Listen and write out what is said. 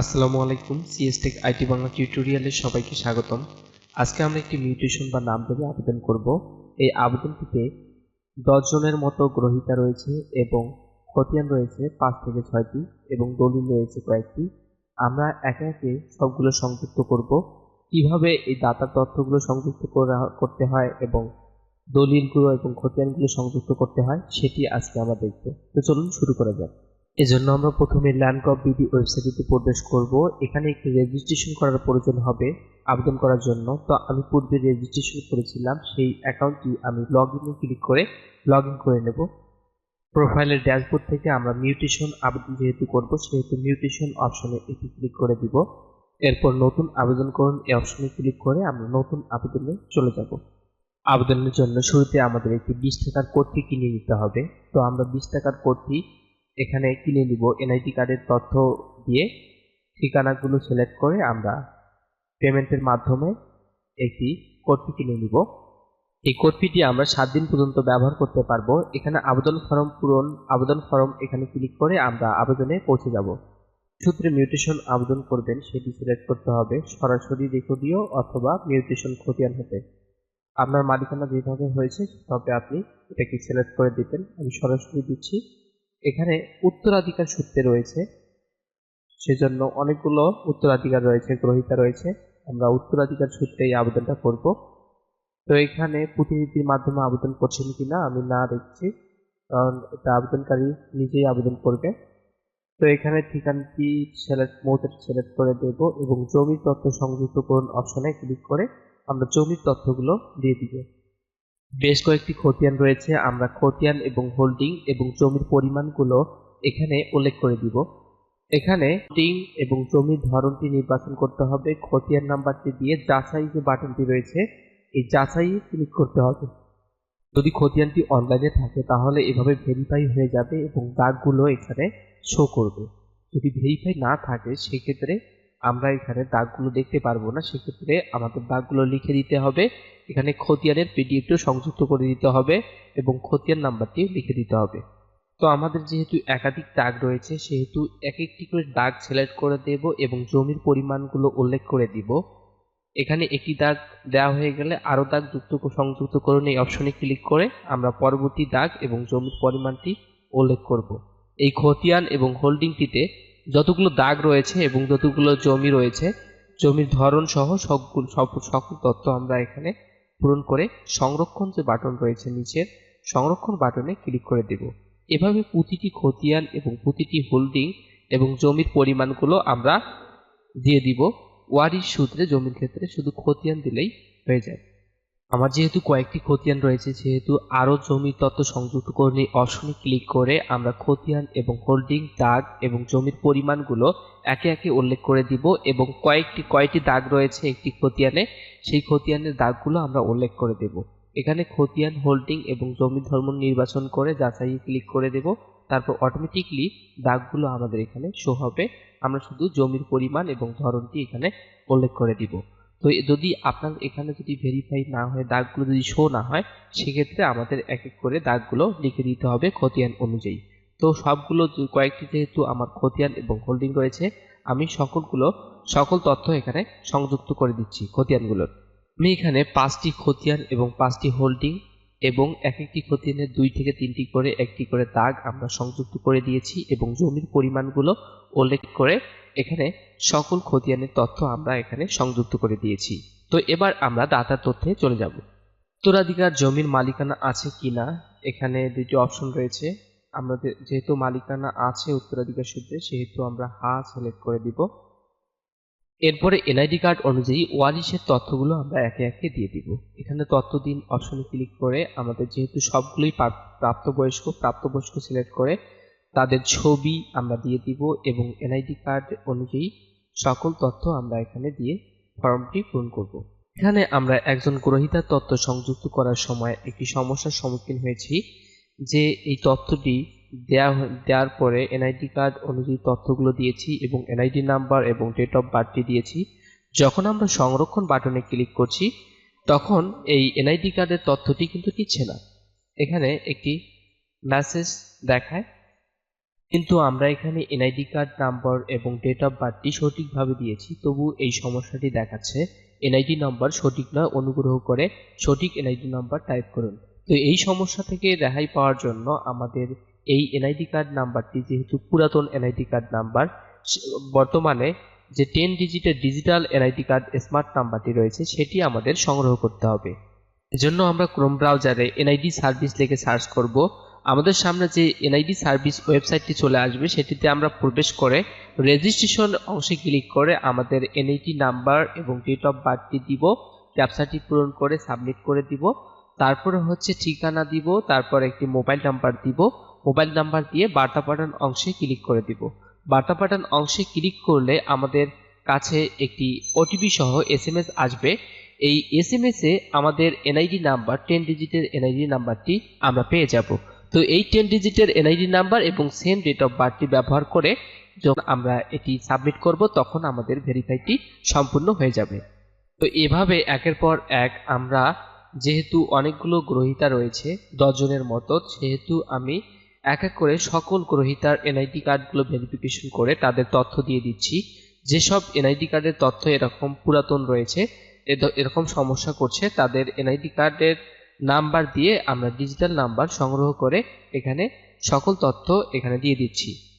আসসালামু আলাইকুম সিএসটেক আইটি বাংলা টিউটোরিয়ালে সবাইকে স্বাগতম। আজকে আমরা একটি মিউটেশন বা নাম ধরে আবেদন করব। এই আবেদনটিতে দশ জনের মতো গ্রহীতা রয়েছে এবং খতিয়ান রয়েছে পাঁচ থেকে ছয়টি এবং দলিল রয়েছে কয়েকটি। আমরা একে একে সবগুলো সংযুক্ত করব। কীভাবে এই দাতার তথ্যগুলো সংযুক্ত করা- করতে হয় এবং দলিলগুলো এবং খতিয়ানগুলো সংযুক্ত করতে হয়, সেটি আজকে আমরা দেখব। তো চলুন শুরু করা যাক। এজন্য আমরা প্রথমে ল্যান্ড অফ বিডি ওয়েবসাইটে প্রবেশ করব। এখানে একটি রেজিস্ট্রেশন করার প্রয়োজন হবে আবেদন করার জন্য। তো আমি পূর্বে রেজিস্ট্রেশন করেছিলাম, সেই অ্যাকাউন্টটি আমি লগ ইনে ক্লিক করে লগ ইন করে নেব। প্রোফাইলের ড্যাশবোর্ড থেকে আমরা মিউটেশন আবেদন যেহেতু করব, সেহেতু মিউটেশন অপশনে এটি ক্লিক করে দিব। এরপর নতুন আবেদন করুন, এই অপশনে ক্লিক করে আমরা নতুন আবেদনে চলে যাব। আবেদনের জন্য শুরুতে আমাদের একটি বিশ টাকার কোডটি কিনে নিতে হবে। তো আমরা বিশ টাকার কোডটি এখানে কিনে নিব এনআইডি কার্ডের তথ্য দিয়ে ঠিকানাগুলো সিলেক্ট করে আমরা পেমেন্টের মাধ্যমে একটি কোডটি কিনে নিব। এই কোডটিটি আমরা সাত দিন পর্যন্ত ব্যবহার করতে পারব। এখানে আবেদন ফর্ম পূরণ, আবেদন ফর্ম এখানে ক্লিক করে আমরা আবেদনে পৌঁছে যাব। সূত্রে মিউটেশন আবেদন করবেন, সেটি সিলেক্ট করতে হবে। সরাসরি রেকর্ডিও অথবা মিউটেশন খতিয়ান হতে। আপনার মালিকানা যেভাবে হয়েছে তবে আপনি এটাকে সিলেক্ট করে দিবেন। আমি সরাসরি দিচ্ছি। এখানে উত্তরাধিকার সূত্রে রয়েছে। সেজন্য অনেকগুলো উত্তরাধিকার রয়েছে, গ্রহিতা রয়েছে। আমরা উত্তরাধিকার সূত্রে এই আবেদনটা করব। তো এখানে প্রতিনিধির মাধ্যমে আবেদন করছেন কিনা আমি না দেখছি, কারণ এটা আবেদনকারী নিজেই আবেদন করবে। তো এখানে ঠিকানাটি সিলেক্ট মোডের সিলেক্ট করে দেব এবং জমির তথ্য সংযুক্ত করুন অপশনে ক্লিক করে আমরা জমির তথ্যগুলো দিয়ে দিব। বেশ কয়েকটি খতিয়ান রয়েছে, আমরা খতিয়ান এবং হোল্ডিং এবং জমির পরিমাণগুলো এখানে উল্লেখ করে দিব। এখানে হোল্ডিং এবং জমির ধরনটি নির্বাচন করতে হবে, খতিয়ান নাম্বারটি দিয়ে যাচাই যে বাটনটি রয়েছে, এই যাচাই ক্লিক করতে হবে। যদি খতিয়ানটি অনলাইনে থাকে, তাহলে এভাবে ভেরিফাই হয়ে যাবে এবং দাগগুলো এখানে শো করবে। যদি ভেরিফাই না থাকে, সেক্ষেত্রে আমরা এখানে দাগগুলো দেখতে পারব না, সেক্ষেত্রে আমাদের দাগগুলো লিখে দিতে হবে। এখানে খতিয়ানের পিডিএফটিও সংযুক্ত করে দিতে হবে এবং খতিয়ান নাম্বারটি লিখে দিতে হবে। তো আমাদের যেহেতু একাধিক দাগ রয়েছে, সেহেতু এক একটি করে দাগ সিলেক্ট করে দেব এবং জমির পরিমাণগুলো উল্লেখ করে দিব। এখানে একটি দাগ দেওয়া হয়ে গেলে আরও দাগ যুক্ত সংযুক্ত করুন এই অপশনে ক্লিক করে আমরা পরবর্তী দাগ এবং জমির পরিমাণটি উল্লেখ করব। এই খতিয়ান এবং হোল্ডিংটিতে যতগুলো দাগ রয়েছে এবং যতগুলো জমি রয়েছে, জমির ধরন সহ সবগুলো সব সকল তথ্য আমরা এখানে পূরণ করে সংরক্ষণ যে বাটন রয়েছে নিচের, সংরক্ষণ বাটনে ক্লিক করে দেব। এভাবে প্রতিটি খতিয়ান এবং প্রতিটি হোল্ডিং এবং জমির পরিমাণগুলো আমরা দিয়ে দিব। ওয়ারিশ সূত্রে জমির ক্ষেত্রে শুধু খতিয়ান দিলেই হয়ে যায়। আমার যেহেতু কয়েকটি খতিয়ান রয়েছে, সেহেতু আরও জমির তথ্য সংযুক্ত করে নিয়ে অপশনে ক্লিক করে আমরা খতিয়ান এবং হোল্ডিং, দাগ এবং জমির পরিমাণগুলো একে একে উল্লেখ করে দিব এবং কয়েকটি, কয়টি দাগ রয়েছে একটি খতিয়ানে, সেই খতিয়ানের দাগগুলো আমরা উল্লেখ করে দেব। এখানে খতিয়ান, হোল্ডিং এবং জমির ধর্ম নির্বাচন করে যাচাই ক্লিক করে দেব। তারপর অটোমেটিকলি দাগগুলো আমাদের এখানে শো হবে। আমরা শুধু জমির পরিমাণ এবং ধরনটি এখানে উল্লেখ করে দিব। তো যদি আপনার এখানে যদি ভেরিফাই না হয়, দাগগুলো যদি শো না হয়, সেক্ষেত্রে আমাদের এক এক করে দাগগুলো লিখে দিতে হবে খতিয়ান অনুযায়ী। তো সবগুলো কয়েকটি যেহেতু আমার খতিয়ান এবং হোল্ডিং রয়েছে, আমি সকলগুলো, সকল তথ্য এখানে সংযুক্ত করে দিচ্ছি খতিয়ানগুলোর। আমি এখানে পাঁচটি খতিয়ান এবং পাঁচটি হোল্ডিং এবং এক একটি খতিয়ানের দুই থেকে তিনটি করে, একটি করে দাগ আমরা সংযুক্ত করে দিয়েছি এবং জমির পরিমাণগুলো উল্লেখ করে এখানে সকল খতিয়ানের তথ্য আমরা এখানে সংযুক্ত করে দিয়েছি। তো এবার আমরা দাতার তথ্যে চলে যাব। উত্তরাধিকার জমির মালিকানা আছে কিনা? এখানে দুটি অপশন রয়েছে। আমাদের যেহেতু মালিকানা আছে উত্তরাধিকার সূত্রে, সেহেতু আমরা হা সিলেক্ট করে দিব। এরপরে এনআইডি কার্ড অনুযায়ী ওয়ারিশের তথ্যগুলো আমরা একে একে দিয়ে দিব। এখানে তথ্য দিন অপশনে ক্লিক করে আমাদের যেহেতু সবগুলোই প্রাপ- প্রাপ্তবয়স্ক প্রাপ্তবয়স্ক সিলেক্ট করে তাদের ছবি আমরা দিয়ে দিব এবং এনআইডি কার্ড অনুযায়ী সকল তথ্য আমরা এখানে দিয়ে ফর্মটি পূরণ করব। এখানে আমরা একজন গ্রহীতার তথ্য সংযুক্ত করার সময় একটি সমস্যার সম্মুখীন হয়েছি যে এই তথ্যটি দেয়া দেওয়ার পরে এনআইডি কার্ড অনুযায়ী তথ্যগুলো দিয়েছি এবং এনআইডি নাম্বার এবং ডেট অফ বার্থটি দিয়েছি। যখন আমরা সংরক্ষণ বাটনে ক্লিক করছি, তখন এই এনআইডি কার্ডের তথ্যটি কিন্তু দিচ্ছে না। এখানে একটি মেসেজ দেখায় কিন্তু আমরা এখানে এনআইডি কার্ড নাম্বার এবং ডেট অফ বার্থটি সঠিকভাবে দিয়েছি, তবু এই সমস্যাটি দেখাচ্ছে। এনআইডি নাম্বার সঠিক নয় অনুগ্রহ করে সঠিক এনআইডি নাম্বার টাইপ করুন। তো এই সমস্যা থেকে রেহাই পাওয়ার জন্য আমাদের এই এনআইডি কার্ড নাম্বারটি যেহেতু পুরাতন এনআইডি কার্ড নাম্বার বর্তমানে যে টেন ডিজিটের ডিজিটাল এনআইডি কার্ড স্মার্ট নাম্বারটি রয়েছে, সেটি আমাদের সংগ্রহ করতে হবে। এজন্য আমরা ক্রোম ব্রাউজারে এনআইডি সার্ভিস লিখে সার্চ করব। আমাদের সামনে যে এনআইডি সার্ভিস ওয়েবসাইটটি চলে আসবে, সেটিতে আমরা প্রবেশ করে রেজিস্ট্রেশন অংশে ক্লিক করে আমাদের এনআইডি নাম্বার এবং ডেট অফ বার্থটি দিব ক্যাপচাটি পূরণ করে সাবমিট করে দিব, তারপরে হচ্ছে ঠিকানা দিব, তারপর একটি মোবাইল নাম্বার দিব মোবাইল নাম্বার দিয়ে বার্তা পাঠান অংশে ক্লিক করে দিব। বার্তা পাঠান অংশে ক্লিক করলে আমাদের কাছে একটি ওটিপি সহ এস এম এস আসবে। এই এসএমএস এ আমাদের এনআইডি নাম্বার টেন ডিজিটের এনআইডি নাম্বারটি আমরা পেয়ে যাব। তো এই টেন ডিজিটের এনআইডি নাম্বার এবং সেম ডেট অফ বার্থটি ব্যবহার করে যখন আমরা এটি সাবমিট করব, তখন আমাদের ভেরিফাইটি সম্পূর্ণ হয়ে যাবে। তো এভাবে একের পর এক আমরা যেহেতু অনেকগুলো গ্রহিতা রয়েছে, দশজনের মতো, সেহেতু আমি এক এক করে সকল গ্রহিতার এনআইডি কার্ডগুলো ভেরিফিকেশন করে তাদের তথ্য দিয়ে দিচ্ছি। যেসব এনআইডি কার্ডের তথ্য এরকম পুরাতন রয়েছে এরকম সমস্যা করছে, তাদের এনআইডি কার্ডের নাম্বার দিয়ে আমরা ডিজিটাল নাম্বার সংগ্রহ করে এখানে সকল তথ্য এখানে দিয়ে দিচ্ছি।